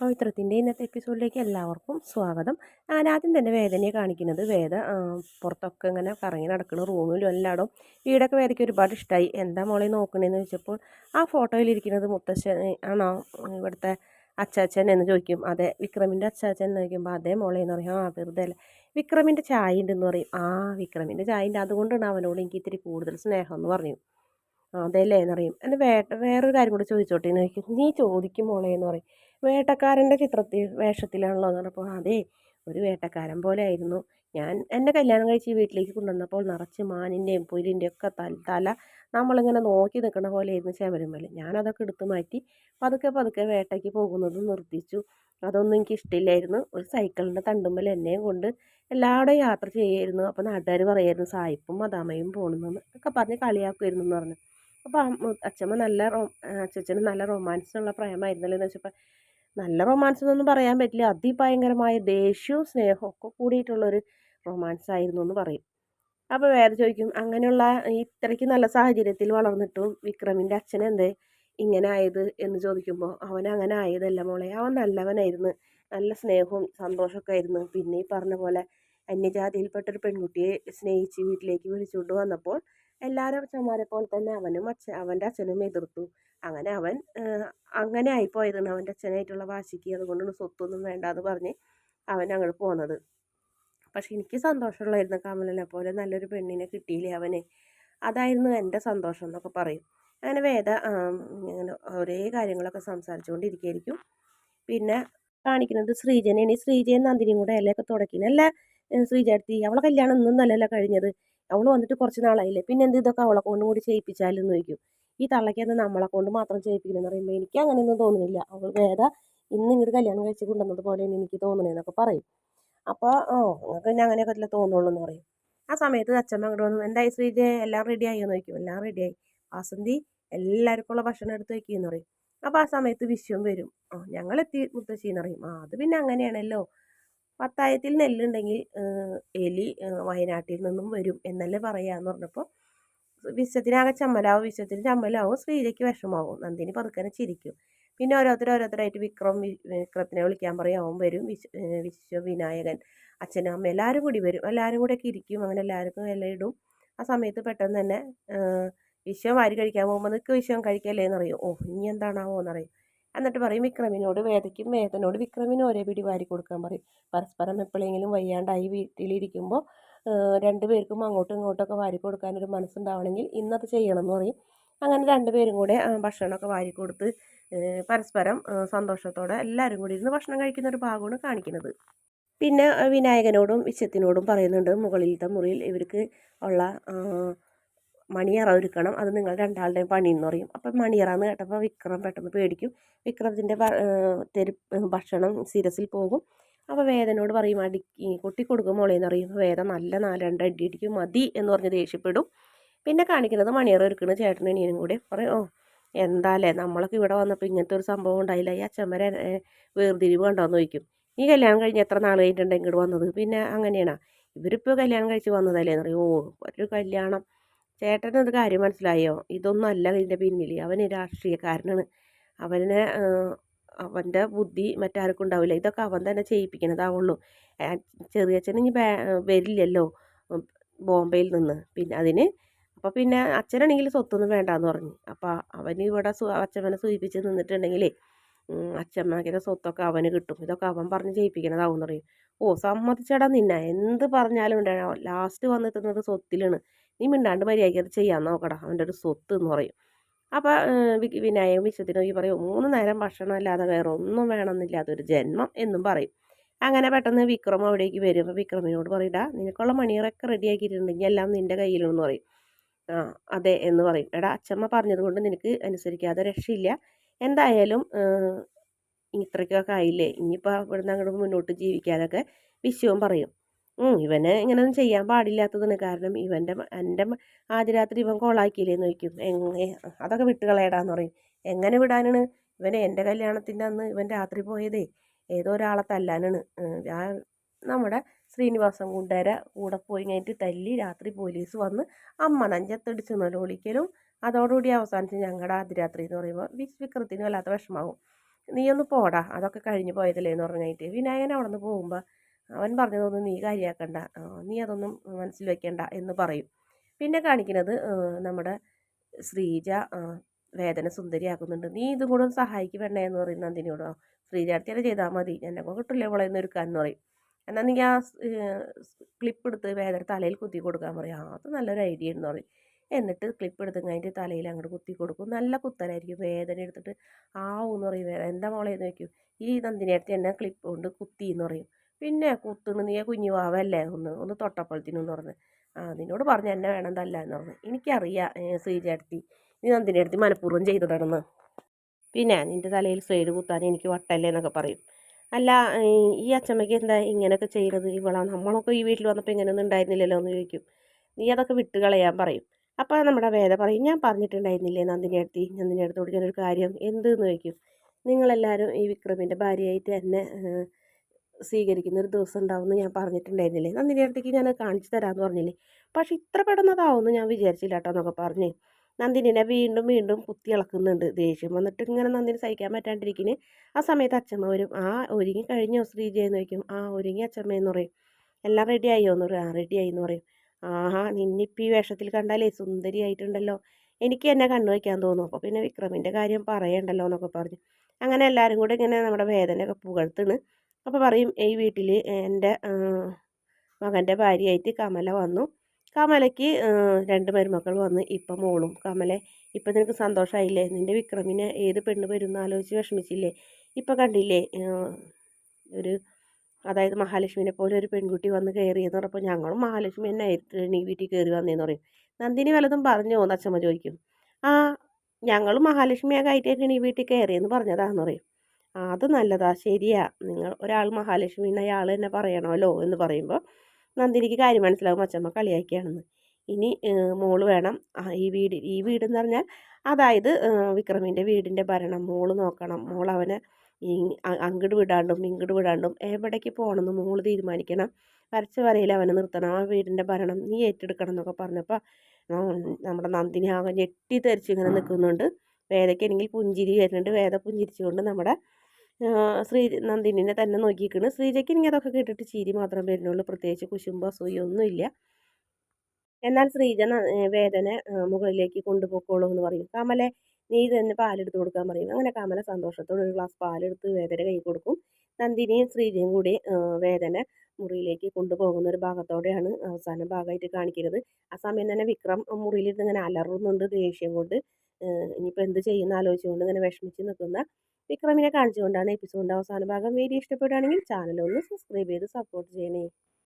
പവിത്രത്തിന്റെ ഇന്നത്തെ എപ്പിസോഡിലേക്ക് എല്ലാവർക്കും സ്വാഗതം. ഞാൻ ആദ്യം തന്നെ വേദനയെ കാണിക്കുന്നത് വേദ പുറത്തൊക്കെ ഇങ്ങനെ കറങ്ങി നടക്കുന്ന റൂമിലും എല്ലായിടും വീടൊക്കെ വേദയ്ക്ക് ഒരുപാട് ഇഷ്ടമായി എന്താ മോളെ നോക്കണേന്ന് ചോദിച്ചപ്പോൾ ആ ഫോട്ടോയിലിരിക്കുന്നത് മുത്തശ്ശൻ ആണോ? ഇവിടുത്തെ അച്ചാച്ചൻ എന്ന് ചോദിക്കും. അതെ വിക്രമിന്റെ അച്ചാച്ചൻ എന്ന് ചോദിക്കുമ്പോൾ അതേ മോളെ എന്ന് പറയും. ആ വെറുതെ അല്ല. വിക്രമിന്റെ ചായ ഉണ്ടെന്ന് പറയും. ആ വിക്രമിന്റെ ചായ ഉണ്ട് അതുകൊണ്ടാണ് അവനോട് എനിക്ക് ഇത്തിരി കൂടുതൽ സ്നേഹം എന്ന് പറഞ്ഞു ആ എന്ന് എന്നറിയും എന്റെ വേ വേറൊരു കാര്യം കൂടി ചോദിച്ചോട്ടെ എന്ന് ചോദിക്കും. നീ ചോദിക്കും മോളെ എന്ന് പറയും. വേട്ടക്കാരന്റെ ചിത്രത്തിൽ വേഷത്തിലാണല്ലോ എന്ന് പറഞ്ഞപ്പോൾ അതെ ഒരു വേട്ടക്കാരൻ പോലെ ആയിരുന്നു. ഞാൻ എന്റെ കല്യാണം കഴിച്ച് വീട്ടിലേക്ക് കൊണ്ടുവന്നപ്പോൾ നിറച്ച് മാനിന്റെയും പുലിന്റെയും ഒക്കെ തല നമ്മളിങ്ങനെ നോക്കി നിൽക്കുന്ന പോലെ ആയിരുന്നു ശബരിമല ഞാനതൊക്കെ എടുത്തു മാറ്റി പതുക്കെ പതുക്കെ വേട്ടയ്ക്ക് പോകുന്നത് നിർത്തിച്ചു. അതൊന്നും എനിക്ക് ഇഷ്ടമില്ലായിരുന്നു ഒരു സൈക്കിളിന്റെ തണ്ടുമ്പൽ എന്നെയും കൊണ്ട് എല്ലാവരുടെയും യാത്ര ചെയ്യായിരുന്നു. അപ്പോൾ നാട്ടുകാർ പറയായിരുന്നു സായിപ്പും മദാമയും പോകണമെന്ന് ഒക്കെ പറഞ്ഞ് കളിയാക്കുമായിരുന്നു എന്ന് പറഞ്ഞു. അപ്പോൾ അച്ഛമ്മ നല്ല റോ അച്ഛന് നല്ല റൊമാൻസ് ഉള്ള പ്രേമമായിരുന്നല്ലോ എന്ന് വെച്ചപ്പോൾ നല്ല റൊമാൻസ് എന്നൊന്നും പറയാൻ പറ്റില്ല. അതിഭയങ്കരമായ ദേഷ്യവും സ്നേഹവും ഒക്കെ കൂടിയിട്ടുള്ളൊരു റൊമാൻസ് ആയിരുന്നു എന്ന് പറയും. അപ്പോൾ വേറെ ചോദിക്കും അങ്ങനെയുള്ള ഇത്രയ്ക്ക് നല്ല സാഹചര്യത്തിൽ വളർന്നിട്ടും വിക്രമിന്റെ അച്ഛൻ എന്തേ? ഇങ്ങനെ ആയത്? എന്ന് ചോദിക്കുമ്പോൾ അവൻ അങ്ങനെ ആയതല്ല മോളെ അവൻ നല്ലവനായിരുന്നു. നല്ല സ്നേഹവും സന്തോഷമൊക്കെ ആയിരുന്നു. പിന്നെ ഈ പറഞ്ഞ പോലെ അന്യജാതിയിൽപ്പെട്ടൊരു പെൺകുട്ടിയെ സ്നേഹിച്ച് വീട്ടിലേക്ക് വിളിച്ചുകൊണ്ട് വന്നപ്പോൾ എല്ലാവരും അച്ഛന്മാരെ പോലെ തന്നെ അവനും അച്ഛൻ അവന്റെ അച്ഛനും എതിർത്തു. അങ്ങനെ അവൻ അങ്ങനെ ആയിപ്പോയതാണ് അവന്റെ അച്ഛനായിട്ടുള്ള വാശിക്ക് അതുകൊണ്ടാണ് സ്വത്തൊന്നും വേണ്ട എന്ന് പറഞ്ഞ് അവൻ അങ്ങോട്ട് പോന്നത്. പക്ഷെ എനിക്ക് സന്തോഷമുള്ളായിരുന്നു കമലനെ പോലെ നല്ലൊരു പെണ്ണിനെ കിട്ടിയില്ലേ അവന്. അതായിരുന്നു എന്റെ സന്തോഷം എന്നൊക്കെ പറയും. അങ്ങനെ വേദ ഇങ്ങനെ ഒരേ കാര്യങ്ങളൊക്കെ സംസാരിച്ചുകൊണ്ടിരിക്കുകയായിരിക്കും. പിന്നെ കാണിക്കുന്നത് ശ്രീജനെ ഇനി ശ്രീജയും നന്ദിനിയും കൂടെ അല്ലൊക്കെ തുടക്കിനല്ല അല്ല ശ്രീജേടത്തി അവളെ കല്യാണം ഇന്നും നല്ലല്ല കഴിഞ്ഞത്. അവൾ വന്നിട്ട് കുറച്ച് നാളായില്ലേ? പിന്നെ എന്ത് ഇതൊക്കെ അവളെ കൊണ്ട് കൂടി ചെയ്യിപ്പിച്ചാലെന്ന് ചോദിക്കും. ഈ തള്ളയ്ക്കത് നമ്മളെ കൊണ്ട് മാത്രം ചെയ്യിപ്പിക്കണമെന്ന് പറയുമ്പോൾ എനിക്ക് അങ്ങനെയൊന്നും തോന്നുന്നില്ല. അവൾ വേദ ഇന്ന് ഇങ്ങോട്ട് കല്യാണം കഴിച്ച് കൊണ്ടുവന്നത് പോലെയാണ് എനിക്ക് തോന്നണേന്നൊക്കെ പറയും. അപ്പോൾ ഓ നിങ്ങൾക്ക് പിന്നെ അങ്ങനെയൊക്കെ അല്ലേ തോന്നുള്ളൂ എന്ന് പറയും. ആ സമയത്ത് അച്ഛമ്മ അങ്ങോട്ട് വന്നു എന്തായി ശ്രീജയ എല്ലാം റെഡി ആയി? എന്ന് ചോദിക്കും. എല്ലാം റെഡിയായി വാസന്തി എല്ലാവർക്കും ഉള്ള ഭക്ഷണം എടുത്ത് വയ്ക്കുമെന്ന് പറയും. അപ്പോൾ ആ സമയത്ത് വിശ്വം വരും. ആ ഞങ്ങളെത്തി മുത്തശ്ശി എന്ന് പറയും. ആ അത് പിന്നെ അങ്ങനെയാണല്ലോ. പത്തായത്തിൽ നെല്ലുണ്ടെങ്കിൽ എലി വയനാട്ടിൽ നിന്നും വരും എന്നല്ലേ പറയാന്ന് പറഞ്ഞപ്പോൾ വിശ്വത്തിനാകെ ചമ്മലാവും വിശ്വത്തിന് ചമ്മലാവും ശ്രീജയ്ക്ക് വിഷമാവും. നന്ദിനി പതുക്കനെ ചിരിക്കും. പിന്നെ ഓരോരുത്തർ ഓരോരുത്തരായിട്ട് വിക്രം വിക്രത്തിനെ വിളിക്കാൻ പറയും. അവൻ വരും വിശ്വ വിനായകൻ അച്ഛനും അമ്മ എല്ലാവരും കൂടി വരും. എല്ലാവരും കൂടെ ഒക്കെ ഇരിക്കും. അങ്ങനെ എല്ലാവർക്കും എല്ലാം ഇടും. ആ സമയത്ത് പെട്ടെന്ന് തന്നെ വിശ്വം വാരി കഴിക്കാൻ പോകുമ്പോൾ നിൽക്ക് വിശ്വം കഴിക്കല്ലേ എന്നറിയും ഓ ഇനി എന്താണാവോ എന്നറിയും എന്നിട്ട് പറയും വിക്രമിനോട് വേദയ്ക്കും വേദനോട് വിക്രമിനും ഒരേ പിടി വാരി കൊടുക്കാൻ പറയും. പരസ്പരം എപ്പോഴെങ്കിലും വയ്യാണ്ടായി വീട്ടിലിരിക്കുമ്പോൾ രണ്ടുപേർക്കും അങ്ങോട്ടും ഇങ്ങോട്ടൊക്കെ വാരി കൊടുക്കാൻ ഒരു മനസ്സുണ്ടാവണമെങ്കിൽ ഇന്നത് ചെയ്യണം എന്ന് പറയും. അങ്ങനെ രണ്ടുപേരും കൂടെ ഭക്ഷണമൊക്കെ വാരി കൊടുത്ത് പരസ്പരം സന്തോഷത്തോടെ എല്ലാവരും കൂടി ഇരുന്ന് ഭക്ഷണം കഴിക്കുന്ന ഒരു ഭാഗമാണ് കാണിക്കുന്നത്. പിന്നെ വിനായകനോടും വിശ്വത്തിനോടും പറയുന്നുണ്ട് മുകളിലത്തെ മുറിയിൽ ഇവർക്ക് ഉള്ള മണിയറ ഒരുക്കണം അത് നിങ്ങൾ രണ്ടാളുടെയും പണി എന്ന് പറയും. അപ്പം മണിയറ എന്ന് കേട്ടപ്പോൾ വിക്രം പെട്ടെന്ന് പേടിക്കും. വിക്രത്തിന്റെ തെരു ഭക്ഷണം സിരസിൽ പോകും. അപ്പോൾ വേദനോട് പറയും അടി കൊട്ടി കൊടുക്കും മോളേന്ന് അറിയും വേദ നല്ല നാലണ്ട അടി അടിക്കും മതി എന്ന് പറഞ്ഞ് ദേഷ്യപ്പെടും. പിന്നെ കാണിക്കുന്നത് മണിയറ ഒരുക്കുന്ന ചേട്ടനും അനിയനും കൂടെ. പറയും ഓ എന്താല്ലേ നമ്മളൊക്കെ ഇവിടെ വന്നപ്പോൾ ഇങ്ങനത്തെ ഒരു സംഭവം ഉണ്ടായില്ല. ഈ അച്ഛന്മാരെ വേർതിരിവ് കണ്ടോന്ന് ചോദിക്കും. ഈ കല്യാണം കഴിഞ്ഞ് എത്ര നാൾ കഴിഞ്ഞിട്ടുണ്ടെങ്കിൽ ഇങ്ങോട്ട് വന്നത്? പിന്നെ അങ്ങനെയാണ്. ഇവരിപ്പോൾ കല്യാണം കഴിച്ച് വന്നതല്ലേ എന്ന് പറയും. ഓ ഒരു കല്യാണം ചേട്ടനത് കാര്യം മനസ്സിലായോ? ഇതൊന്നും അല്ല ഇതിന്റെ പിന്നിൽ അവൻ രാഷ്ട്രീയക്കാരനാണ്. അവനെ അവന്റെ ബുദ്ധി മറ്റാർക്കും ഉണ്ടാവില്ല. ഇതൊക്കെ അവൻ തന്നെ ചെയ്യിപ്പിക്കണതാവുള്ളൂ ചെറിയച്ഛൻ ഇനി വരില്ലല്ലോ ബോംബെയിൽ നിന്ന്. പിന്നെ അതിന് അപ്പോൾ പിന്നെ അച്ഛനാണെങ്കിൽ സ്വത്തൊന്നും വേണ്ടാന്ന് പറഞ്ഞു. അപ്പോൾ അവൻ ഇവിടെ അച്ഛമ്മനെ സൂചിപ്പിച്ച് നിന്നിട്ടുണ്ടെങ്കിലേ അച്ഛമ്മക്കിന്റെ സ്വത്തൊക്കെ അവന് കിട്ടും. ഇതൊക്കെ അവൻ പറഞ്ഞ് ചെയ്യിപ്പിക്കണതാവും എന്ന് പറയും. ഓ സമ്മതിച്ചടാ നിന്നെ. എന്ത് പറഞ്ഞാലും ഉണ്ടാവും ലാസ്റ്റ് വന്നെത്തുന്നത് സ്വത്തിലാണ്. നീ മിണ്ടാണ്ട് മര്യാദയ്ക്ക് അത് ചെയ്യാൻ നോക്കടാ അവന്റെ ഒരു സ്വത്ത് എന്ന് പറയും അപ്പോൾ വിനായകം വിശ്വത്തിനോക്കി പറയും മൂന്ന് നേരം ഭക്ഷണം അല്ലാതെ വേറെ ഒന്നും വേണമെന്നില്ല അതൊരു ജന്മം എന്നും പറയും. അങ്ങനെ പെട്ടെന്ന് വിക്രം അവിടേക്ക് വരും. അപ്പോൾ വിക്രമിനോട് പറയടാ നിനക്കുള്ള മണിയറൊക്കെ റെഡിയാക്കിയിട്ടുണ്ടെങ്കിൽ എല്ലാം നിന്റെ കയ്യിലെന്ന് പറയും. ആ അതെ എന്ന് പറയും. എടാ അച്ഛമ്മ പറഞ്ഞത് കൊണ്ട് നിനക്ക് അനുസരിക്കാതെ രക്ഷയില്ല. എന്തായാലും ഇത്രയ്ക്കൊക്കെ ആയില്ലേ? ഇനിയിപ്പോൾ ഇവിടുന്ന് അങ്ങോട്ട് മുന്നോട്ട് ജീവിക്കാനൊക്കെ വിശ്വവും പറയും. ഇവന് ഇങ്ങനെയൊന്നും ചെയ്യാൻ പാടില്ലാത്തതാണ്. കാരണം ഇവന്റെ എന്റെ ആദ്യ രാത്രി ഇവൻ കോളാക്കിയില്ലേന്ന് ചോദിക്കും. എങ്ങനെ അതൊക്കെ വിട്ട് കളയടാന്ന് പറയും. എങ്ങനെ വിടാനാണ്? ഇവനെ എന്റെ കല്യാണത്തിന്റെ അന്ന് ഇവൻ രാത്രി പോയതേ ഏതോ ഒരാളെ തല്ലാനാണ്. ആ നമ്മുടെ ശ്രീനിവാസൻ കുണ്ടര കൂടെ പോയി കഴിഞ്ഞിട്ട് തല്ലി രാത്രി പോലീസ് വന്ന് അമ്മ നഞ്ചത്തടിച്ച് നിലവിളിക്കലും അതോടുകൂടി അവസാനിച്ച് ഞങ്ങളുടെ ആദ്യ രാത്രി എന്ന് പറയുമ്പോൾ വിക്രത്തിന് വല്ലാത്ത വിഷമാവും. നീ ഒന്ന് പോടാ അതൊക്കെ കഴിഞ്ഞ് പോയതല്ലേ എന്ന് പറഞ്ഞിട്ട് വിനായകൻ അവിടെ നിന്ന് പോകുമ്പോൾ അവൻ പറഞ്ഞതൊന്നും നീ കാര്യമാക്കണ്ട നീ അതൊന്നും മനസ്സിൽ വെക്കണ്ട എന്ന് പറയും. പിന്നെ കാണിക്കുന്നത് നമ്മുടെ ശ്രീജ വേദന സുന്ദരിയാക്കുന്നുണ്ട്. നീ ഇതും കൂടെ ഒന്ന് സഹായിക്ക് വേണ്ടേ എന്ന് പറയും നന്ദിനിയോട്. "ആ, ശ്രീജ അടുത്തേനെ ചെയ്താൽ മതി. എന്നെ കിട്ടില്ലേ അവളെ എന്ന് ഒരുക്കാന്ന് പറയും. എന്നാൽ നീ ആ ക്ലിപ്പ് എടുത്ത് വേദന തലയിൽ കുത്തി കൊടുക്കാൻ പറയും. അത് നല്ലൊരു ഐഡിയ എന്ന് പറയും. എന്നിട്ട് ക്ലിപ്പ് എടുത്ത് കഴിഞ്ഞിട്ട് തലയിൽ അങ്ങോട്ട് കുത്തി കൊടുക്കും. നല്ല കുത്തലായിരിക്കും വേദന എടുത്തിട്ട് ആവൂന്ന് പറയും. എന്താ മോളെ എന്ന് വയ്ക്കും ഈ നന്ദിനിയടുത്ത് എന്നെ ക്ലിപ്പ് കൊണ്ട് കുത്തി എന്ന് പറയും. പിന്നെ കുത്തുന്നു നീ കുഞ്ഞു വാവല്ലേ? ഒന്ന് ഒന്ന് തൊട്ടപ്പോഴത്തേനെന്ന് പറഞ്ഞ് ആ നിന്നോട് പറഞ്ഞു എന്നെ വേണം എന്ന് പറഞ്ഞു. എനിക്കറിയാം ശ്രീചേട്ടത്തി. നീ നന്ദിനടുത്ത് മനഃപൂർവം ചെയ്തതാണെന്ന് പിന്നെ നിന്റെ തലയിൽ സൈഡ് കുത്താൻ എനിക്ക് വട്ടല്ലേ എന്നൊക്കെ പറയും. അല്ല ഈ അച്ചമ്മയ്ക്ക് എന്താ ഇങ്ങനെയൊക്കെ ചെയ്യുന്നത് ഇവളാ നമ്മളൊക്കെ ഈ വീട്ടിൽ വന്നപ്പോൾ ഇങ്ങനെയൊന്നും ഉണ്ടായിരുന്നില്ലല്ലോ? എന്ന് ചോദിക്കും. നീ അതൊക്കെ വിട്ട് കളയാൻ പറയും. അപ്പോൾ നമ്മുടെ വേദ പറയും ഞാൻ പറഞ്ഞിട്ടുണ്ടായിരുന്നില്ലേ നന്ദിനി അടുത്ത്? നന്ദിനി അടുത്തോട് ഞാനൊരു കാര്യം എന്തെന്ന് ചോദിക്കും. നിങ്ങളെല്ലാവരും ഈ വിക്രമിന്റെ ഭാര്യയായിട്ട് എന്നെ സ്വീകരിക്കുന്ന ഒരു ദിവസം ഉണ്ടാവുമെന്ന് ഞാൻ പറഞ്ഞിട്ടുണ്ടായിരുന്നില്ലേ? നന്ദിനി അടുത്തേക്ക് ഞാൻ കാണിച്ചു തരാമെന്ന് പറഞ്ഞില്ലേ? പക്ഷെ ഇത്ര പെടുന്നതാവുമെന്ന് ഞാൻ വിചാരിച്ചില്ല കേട്ടോ എന്നൊക്കെ പറഞ്ഞ് നന്ദിനിനെ വീണ്ടും വീണ്ടും കുത്തി ഇളക്കുന്നുണ്ട്. ദേഷ്യം വന്നിട്ട് ഇങ്ങനെ നന്ദിനി സഹിക്കാൻ പറ്റാണ്ടിരിക്കുന്നത് ആ സമയത്ത് അച്ഛമ്മ വരും. ആ ഒരുങ്ങി കഴിഞ്ഞോ ശ്രീജയെന്ന് വയ്ക്കും ആ ഒരുങ്ങി അച്ഛമ്മയെന്ന് പറയും. എല്ലാം റെഡി ആയോ? എന്ന് പറയും. ആ റെഡി ആയി എന്ന് പറയും. ആഹാ നിന്നിപ്പോൾ ഈ വേഷത്തിൽ കണ്ടാലേ സുന്ദരിയായിട്ടുണ്ടല്ലോ എനിക്ക് എന്നെ കണ്ണു വയ്ക്കാൻ തോന്നും. അപ്പോൾ പിന്നെ വിക്രമിന്റെ കാര്യം പറയണ്ടല്ലോ എന്നൊക്കെ പറഞ്ഞു. അങ്ങനെ എല്ലാവരും കൂടെ ഇങ്ങനെ നമ്മുടെ വേദനയൊക്കെ പുകഴ്ത്തണ്. അപ്പോൾ പറയും ഈ വീട്ടിൽ എന്റെ മകന്റെ ഭാര്യയായിട്ട് കമല വന്നു. കമലയ്ക്ക് രണ്ട് മരുമക്കൾ വന്ന്. ഇപ്പം മോളും. കമലെ ഇപ്പം നിനക്ക് സന്തോഷമായില്ലേ നിന്റെ വിക്രമിനെ ഏത് പെണ്ണ് വരുന്ന ആലോചിച്ച് വിഷമിച്ചില്ലേ? ഇപ്പം കണ്ടില്ലേ ഒരു അതായത് മഹാലക്ഷ്മിനെ പോലെ ഒരു പെൺകുട്ടി വന്ന് കയറിയെന്ന് പറഞ്ഞപ്പോൾ ഞങ്ങളും മഹാലക്ഷ്മി തന്നെ ആയിരുന്നു ഈ വീട്ടിൽ കയറി വന്നേന്ന് പറയും. നന്ദിനി വല്ലതും പറഞ്ഞോ എന്ന് അച്ഛമ്മ ചോദിക്കും. ആ ഞങ്ങളും മഹാലക്ഷ്മിയൊക്കെ ആയിട്ടാണ് ഈ വീട്ടിൽ കയറിയെന്ന് പറഞ്ഞതാണെന്ന് പറയും. അത് നല്ലതാ ശരിയാ. നിങ്ങൾ ഒരാൾ മഹാലക്ഷ്മി എന്ന അയാൾ തന്നെ പറയണമല്ലോ എന്ന് പറയുമ്പോൾ നന്ദിനിക്ക് കാര്യം മനസ്സിലാവും അച്ഛമ്മ കളിയാക്കിയാണെന്ന്. ഇനി മോൾ വേണം. ഈ വീട് ഈ വീടെന്ന് പറഞ്ഞാൽ അതായത് വിക്രമിന്റെ വീടിന്റെ ഭരണം. മോൾ നോക്കണം. മോൾ അവനെ ഈ അങ്ങോട്ട് അങ്ങട് വിടാണ്ടും ഇങ്ങട് വിടാണ്ടും എവിടേക്ക് പോകണമെന്ന് മോൾ തീരുമാനിക്കണം. വരച്ച് വരയിൽ അവനെ നിർത്തണം. ആ വീടിന്റെ ഭരണം നീ ഏറ്റെടുക്കണം എന്നൊക്കെ പറഞ്ഞപ്പോൾ നമ്മുടെ നന്ദിനി ആകെ ഞെട്ടി തെറിച്ച് ഇങ്ങനെ നിൽക്കുന്നുണ്ട്. വേദയ്ക്കാണെങ്കിൽ പുഞ്ചിരി വരുന്നുണ്ട്. വേദ പുഞ്ചിരിച്ചുകൊണ്ട് നമ്മുടെ ശ്രീ നന്ദിനിനെ തന്നെ നോക്കിയിരിക്കുന്നു ശ്രീജയ്ക്ക് ഇനി അതൊക്കെ കേട്ടിട്ട് ചിരി മാത്രം വരുന്നുള്ളൂ. പ്രത്യേകിച്ച് കുശുമ്പോ സൂയൊന്നുമില്ല എന്നാൽ ശ്രീജ വേദന മുകളിലേക്ക് കൊണ്ടുപോയിക്കോളൂ എന്ന് പറയും. കമലെ നീ തന്നെ പാലെടുത്ത് കൊടുക്കാൻ പറയും. അങ്ങനെ കമല സന്തോഷത്തോടെ ഒരു ഗ്ലാസ് പാലെടുത്ത് വേദന കൈ കൊടുക്കും. നന്ദിനിയും ശ്രീജയും കൂടി വേദന മുറിയിലേക്ക് കൊണ്ടുപോകുന്ന ഒരു ഭാഗത്തോടെയാണ് അവസാന ഭാഗമായിട്ട് കാണിക്കുന്നത്. ആ സമയം തന്നെ വിക്രം മുറിയിലിരുന്ന് ഇങ്ങനെ അലറുന്നുണ്ട് ദേഷ്യം കൊണ്ട്. ഇനിയിപ്പോൾ എന്ത് ചെയ്യുന്ന ആലോചിച്ചുകൊണ്ട് ഇങ്ങനെ വിഷമിച്ച് നിൽക്കുന്ന വിക്രമിനെ കാണിച്ചുകൊണ്ടാണ് എപ്പിസോഡിന്റെ അവസാന ഭാഗം വീഡിയോ ഇഷ്ടപ്പെടുകയാണെങ്കിൽ ചാനൽ ഒന്ന് സബ്സ്ക്രൈബ് ചെയ്ത് സപ്പോർട്ട് ചെയ്യണേ.